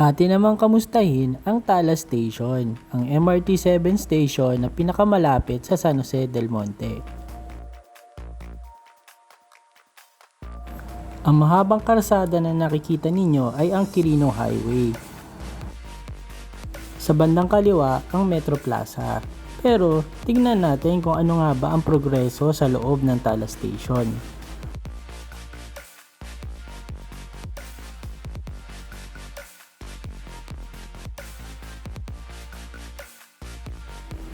Atin namang kamustahin ang Tala Station, ang MRT 7 station na pinakamalapit sa San Jose del Monte. Ang mahabang karsada na nakikita ninyo ay ang Quirino Highway. Sa bandang kaliwa ang Metro Plaza. Pero tingnan natin kung ano nga ba ang progreso sa loob ng Tala Station.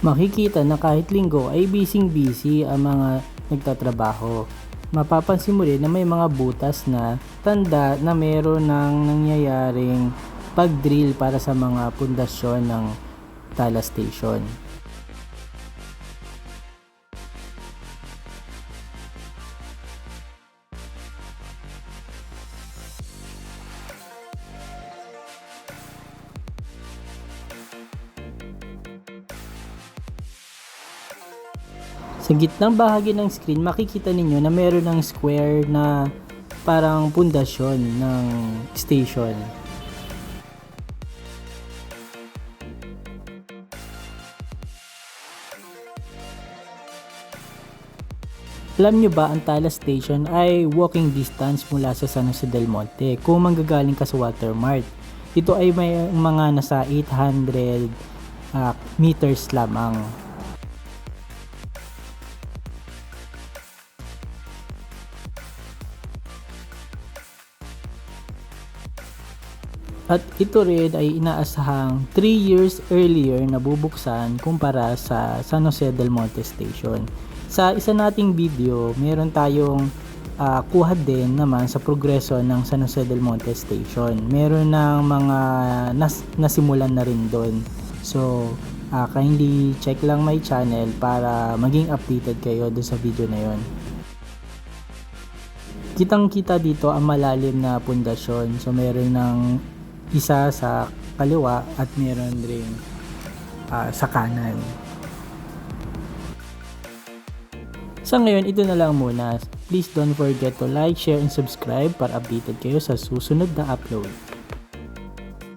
Makikita na kahit linggo ay busy-busy ang mga nagtatrabaho. Mapapansin mo rin na may mga butas na tanda na meron ng nangyayaring pag-drill para sa mga pundasyon ng Tala Station. Sa gitnang bahagi ng screen, makikita ninyo na meron ng square na parang pundasyon ng station. Alam nyo ba ang Tala Station ay walking distance mula sa San Jose del Monte kung manggagaling ka sa Watermart. Ito ay may mga nasa 800 ah, meters lamang. At ito rin ay inaasahang 3 years earlier na bubuksan kumpara sa San Jose del Monte Station. Sa isa nating video, meron tayong ah, kuha din naman sa progreso ng San Jose del Monte Station. Meron ng mga nas nasimulan na rin doon. So, ah, kindly check lang my channel para maging updated kayo doon sa video na yon. Kitang kita dito ang malalim na pundasyon. So, meron ng isa sa kaliwa at meron rin ah, sa kanan. Sa ngayon, ito na lang muna. Please don't forget to like, share, and subscribe para updated kayo sa susunod na upload.